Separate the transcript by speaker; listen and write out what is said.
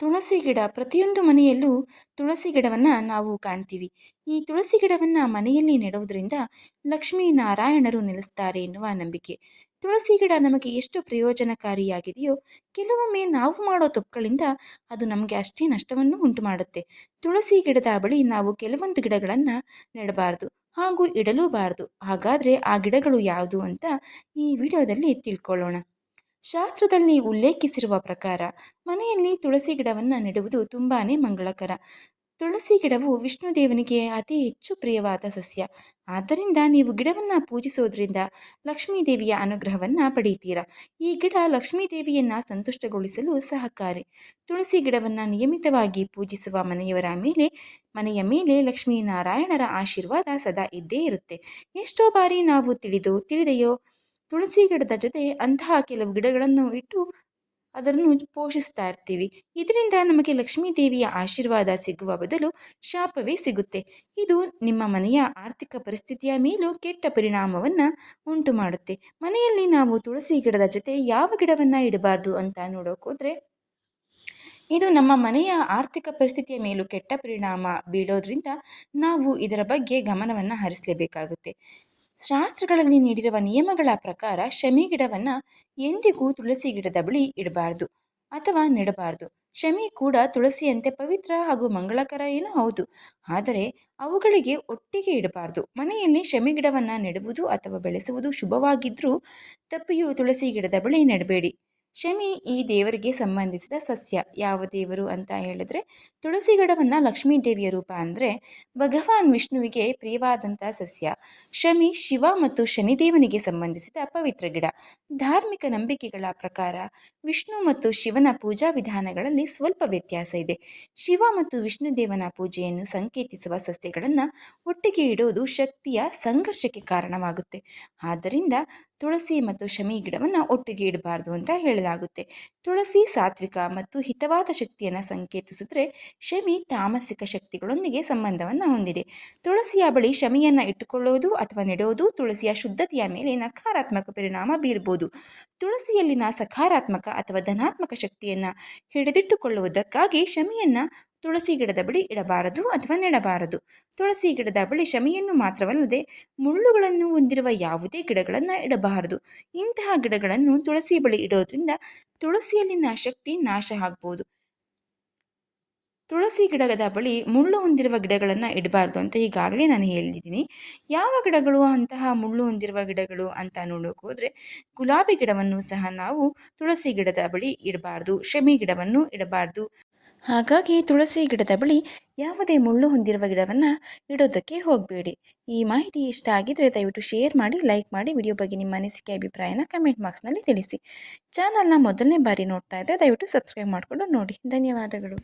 Speaker 1: ತುಳಸಿ ಗಿಡ, ಪ್ರತಿಯೊಂದು ಮನೆಯಲ್ಲೂ ತುಳಸಿ ಗಿಡವನ್ನು ನಾವು ಕಾಣ್ತೀವಿ. ಈ ತುಳಸಿ ಗಿಡವನ್ನು ಮನೆಯಲ್ಲಿ ನೆಡುವುದರಿಂದ ಲಕ್ಷ್ಮೀ ನಾರಾಯಣರು ನೆಲೆಸ್ತಾರೆ ಎನ್ನುವ ನಂಬಿಕೆ. ತುಳಸಿ ಗಿಡ ನಮಗೆ ಎಷ್ಟು ಪ್ರಯೋಜನಕಾರಿಯಾಗಿದೆಯೋ, ಕೆಲವೊಮ್ಮೆ ನಾವು ಮಾಡೋ ತಪ್ಪುಗಳಿಂದ ಅದು ನಮಗೆ ಅಷ್ಟೇ ನಷ್ಟವನ್ನು ಉಂಟು ಮಾಡುತ್ತೆ ತುಳಸಿ ಗಿಡದ ಬಳಿ ನಾವು ಕೆಲವೊಂದು ಗಿಡಗಳನ್ನು ನೆಡಬಾರ್ದು ಹಾಗೂ ಇಡಲೂಬಾರದು. ಹಾಗಾದರೆ ಆ ಗಿಡಗಳು ಯಾವುದು ಅಂತ ಈ ವಿಡಿಯೋದಲ್ಲಿ ತಿಳ್ಕೊಳ್ಳೋಣ. ಶಾಸ್ತ್ರದಲ್ಲಿ ಉಲ್ಲೇಖಿಸಿರುವ ಪ್ರಕಾರ, ಮನೆಯಲ್ಲಿ ತುಳಸಿ ಗಿಡವನ್ನು ನೆಡುವುದು ತುಂಬಾ ಮಂಗಳಕರ. ತುಳಸಿ ಗಿಡವು ವಿಷ್ಣು ದೇವನಿಗೆ ಅತಿ ಹೆಚ್ಚು ಪ್ರಿಯವಾದ ಸಸ್ಯ. ಆದ್ದರಿಂದ ನೀವು ಗಿಡವನ್ನು ಪೂಜಿಸೋದ್ರಿಂದ ಲಕ್ಷ್ಮೀ ದೇವಿಯ ಅನುಗ್ರಹವನ್ನು ಪಡೆಯುತ್ತೀರಾ ಈ ಗಿಡ ಲಕ್ಷ್ಮೀ ದೇವಿಯನ್ನು ಸಂತುಷ್ಟಗೊಳಿಸಲು ಸಹಕಾರಿ. ತುಳಸಿ ಗಿಡವನ್ನು ನಿಯಮಿತವಾಗಿ ಪೂಜಿಸುವ ಮನೆಯವರ ಮೇಲೆ, ಮನೆಯ ಮೇಲೆ ಲಕ್ಷ್ಮೀ ನಾರಾಯಣರ ಆಶೀರ್ವಾದ ಸದಾ ಇದ್ದೇ ಇರುತ್ತೆ. ಎಷ್ಟೋ ಬಾರಿ ನಾವು ತಿಳಿದು, ತಿಳಿದೆಯೋ ತುಳಸಿ ಗಿಡದ ಜೊತೆ ಅಂತಹ ಕೆಲವು ಗಿಡಗಳನ್ನು ಇಟ್ಟು ಅದನ್ನು ಪೋಷಿಸ್ತಾ ಇರ್ತೀವಿ. ಇದರಿಂದ ನಮಗೆ ಲಕ್ಷ್ಮೀ ದೇವಿಯ ಆಶೀರ್ವಾದ ಸಿಗುವ ಬದಲು ಶಾಪವೇ ಸಿಗುತ್ತೆ. ಇದು ನಿಮ್ಮ ಮನೆಯ ಆರ್ಥಿಕ ಪರಿಸ್ಥಿತಿಯ ಮೇಲೂ ಕೆಟ್ಟ ಪರಿಣಾಮವನ್ನು ಉಂಟು ಮಾಡುತ್ತೆ ಮನೆಯಲ್ಲಿ ನಾವು ತುಳಸಿ ಗಿಡದ ಜೊತೆ ಯಾವ ಗಿಡವನ್ನು ಇಡಬಾರ್ದು ಅಂತ ನೋಡೋಕೋದ್ರೆ ಇದು ನಮ್ಮ ಮನೆಯ ಆರ್ಥಿಕ ಪರಿಸ್ಥಿತಿಯ ಮೇಲೂ ಕೆಟ್ಟ ಪರಿಣಾಮ ಬೀಳೋದ್ರಿಂದ ನಾವು ಇದರ ಬಗ್ಗೆ ಗಮನವನ್ನು ಹರಿಸಲೇಬೇಕಾಗುತ್ತೆ. ಶಾಸ್ತ್ರಗಳಲ್ಲಿ ನೀಡಿರುವ ನಿಯಮಗಳ ಪ್ರಕಾರ ಶಮಿ ಗಿಡವನ್ನು ಎಂದಿಗೂ ತುಳಸಿ ಗಿಡದ ಬಳಿ ಇಡಬಾರ್ದು ಅಥವಾ ನೆಡಬಾರ್ದು. ಶಮಿ ಕೂಡ ತುಳಸಿಯಂತೆ ಪವಿತ್ರ ಹಾಗೂ ಮಂಗಳಕರ ಏನೂ ಹೌದು. ಆದರೆ ಅವುಗಳಿಗೆ ಒಟ್ಟಿಗೆ ಇಡಬಾರ್ದು. ಮನೆಯಲ್ಲಿ ಶಮಿ ಗಿಡವನ್ನು ನೆಡುವುದು ಅಥವಾ ಬೆಳೆಸುವುದು ಶುಭವಾಗಿದ್ದರೂ ತಪ್ಪಿಯೂ ತುಳಸಿ ಗಿಡದ ಬಳಿ ನೆಡಬೇಡಿ. ಶಮಿ ಈ ದೇವರಿಗೆ ಸಂಬಂಧಿಸಿದ ಸಸ್ಯ ಯಾವ ದೇವರು ಅಂತ ಹೇಳಿದ್ರೆ ತುಳಸಿ ಗಿಡವನ್ನು ಲಕ್ಷ್ಮೀ ದೇವಿಯ ರೂಪ ಅಂದರೆ ಭಗವಾನ್ ವಿಷ್ಣುವಿಗೆ ಪ್ರಿಯವಾದಂಥ ಸಸ್ಯ. ಶಮಿ ಶಿವ ಮತ್ತು ಶನಿದೇವನಿಗೆ ಸಂಬಂಧಿಸಿದ ಪವಿತ್ರ ಗಿಡ. ಧಾರ್ಮಿಕ ನಂಬಿಕೆಗಳ ಪ್ರಕಾರ ವಿಷ್ಣು ಮತ್ತು ಶಿವನ ಪೂಜಾ ವಿಧಾನಗಳಲ್ಲಿ ಸ್ವಲ್ಪ ವ್ಯತ್ಯಾಸ ಇದೆ. ಶಿವ ಮತ್ತು ವಿಷ್ಣು ದೇವನ ಪೂಜೆಯನ್ನು ಸಂಕೇತಿಸುವ ಸಸ್ಯಗಳನ್ನು ಒಟ್ಟಿಗೆ ಇಡೋದು ಶಕ್ತಿಯ ಸಂಘರ್ಷಕ್ಕೆ ಕಾರಣವಾಗುತ್ತೆ. ಆದ್ದರಿಂದ ತುಳಸಿ ಮತ್ತು ಶಮಿ ಗಿಡವನ್ನು ಒಟ್ಟಿಗೆ ಇಡಬಾರ್ದು ಅಂತ ಹೇಳಲಾಗುತ್ತೆ ತುಳಸಿ ಸಾತ್ವಿಕ ಮತ್ತು ಹಿತವಾದ ಶಕ್ತಿಯನ್ನು ಸಂಕೇತಿಸಿದ್ರೆ ಶಮಿ ತಾಮಸಿಕ ಶಕ್ತಿಗಳೊಂದಿಗೆ ಸಂಬಂಧವನ್ನು ಹೊಂದಿದೆ. ತುಳಸಿಯ ಬಳಿ ಶಮಿಯನ್ನು ಇಟ್ಟುಕೊಳ್ಳೋದು ಅಥವಾ ನೆಡೋದು ತುಳಸಿಯ ಶುದ್ಧತೆಯ ಮೇಲೆ ನಕಾರಾತ್ಮಕ ಪರಿಣಾಮ ಬೀರ್ಬೋದು. ತುಳಸಿಯಲ್ಲಿನ ಸಕಾರಾತ್ಮಕ ಅಥವಾ ಧನಾತ್ಮಕ ಶಕ್ತಿಯನ್ನು ಹಿಡಿದಿಟ್ಟುಕೊಳ್ಳುವುದಕ್ಕಾಗಿ ಶಮಿಯನ್ನು ತುಳಸಿ ಗಿಡದ ಬಳಿ ಇಡಬಾರದು ಅಥವಾ ನೆಡಬಾರದು. ತುಳಸಿ ಗಿಡದ ಬಳಿ ಶಮಿಯನ್ನು ಮಾತ್ರವಲ್ಲದೆ ಮುಳ್ಳುಗಳನ್ನು ಹೊಂದಿರುವ ಯಾವುದೇ ಗಿಡಗಳನ್ನು ಇಡಬಾರದು. ಇಂತಹ ಗಿಡಗಳನ್ನು ತುಳಸಿ ಬಳಿ ಇಡೋದ್ರಿಂದ ತುಳಸಿಯಲ್ಲಿನ ಶಕ್ತಿ ನಾಶ ಆಗ್ಬೋದು. ತುಳಸಿ ಗಿಡದ ಬಳಿ ಮುಳ್ಳು ಹೊಂದಿರುವ ಗಿಡಗಳನ್ನು ಇಡಬಾರ್ದು ಅಂತ ಈಗಾಗಲೇ ನಾನು ಹೇಳಿದ್ದೀನಿ. ಯಾವ ಗಿಡಗಳು ಅಂತಹ ಮುಳ್ಳು ಹೊಂದಿರುವ ಗಿಡಗಳು ಅಂತ ನೋಡೋಕೆ ಹೋದರೆ ಗುಲಾಬಿ ಗಿಡವನ್ನು ಸಹ ನಾವು ತುಳಸಿ ಗಿಡದ ಬಳಿ ಇಡಬಾರ್ದು, ಶಮಿ ಗಿಡವನ್ನು ಇಡಬಾರ್ದು. ಹಾಗಾಗಿ ತುಳಸಿ ಗಿಡದ ಬಳಿ ಯಾವುದೇ ಮುಳ್ಳು ಹೊಂದಿರುವ ಗಿಡವನ್ನು ಇಡೋದಕ್ಕೆ ಹೋಗಬೇಡಿ. ಈ ಮಾಹಿತಿ ಇಷ್ಟ ಆಗಿದ್ದರೆ ದಯವಿಟ್ಟು ಶೇರ್ ಮಾಡಿ, ಲೈಕ್ ಮಾಡಿ, ವಿಡಿಯೋ ಬಗ್ಗೆ ನಿಮ್ಮ ಅನಿಸಿಕೆ, ಅಭಿಪ್ರಾಯನ ಕಮೆಂಟ್ ಬಾಕ್ಸ್ನಲ್ಲಿ ತಿಳಿಸಿ. ಚಾನಲ್ನ ಮೊದಲನೇ ಬಾರಿ ನೋಡ್ತಾ ಇದ್ದರೆ ದಯವಿಟ್ಟು ಸಬ್ಸ್ಕ್ರೈಬ್ ಮಾಡಿಕೊಂಡು ನೋಡಿ. ಧನ್ಯವಾದಗಳು.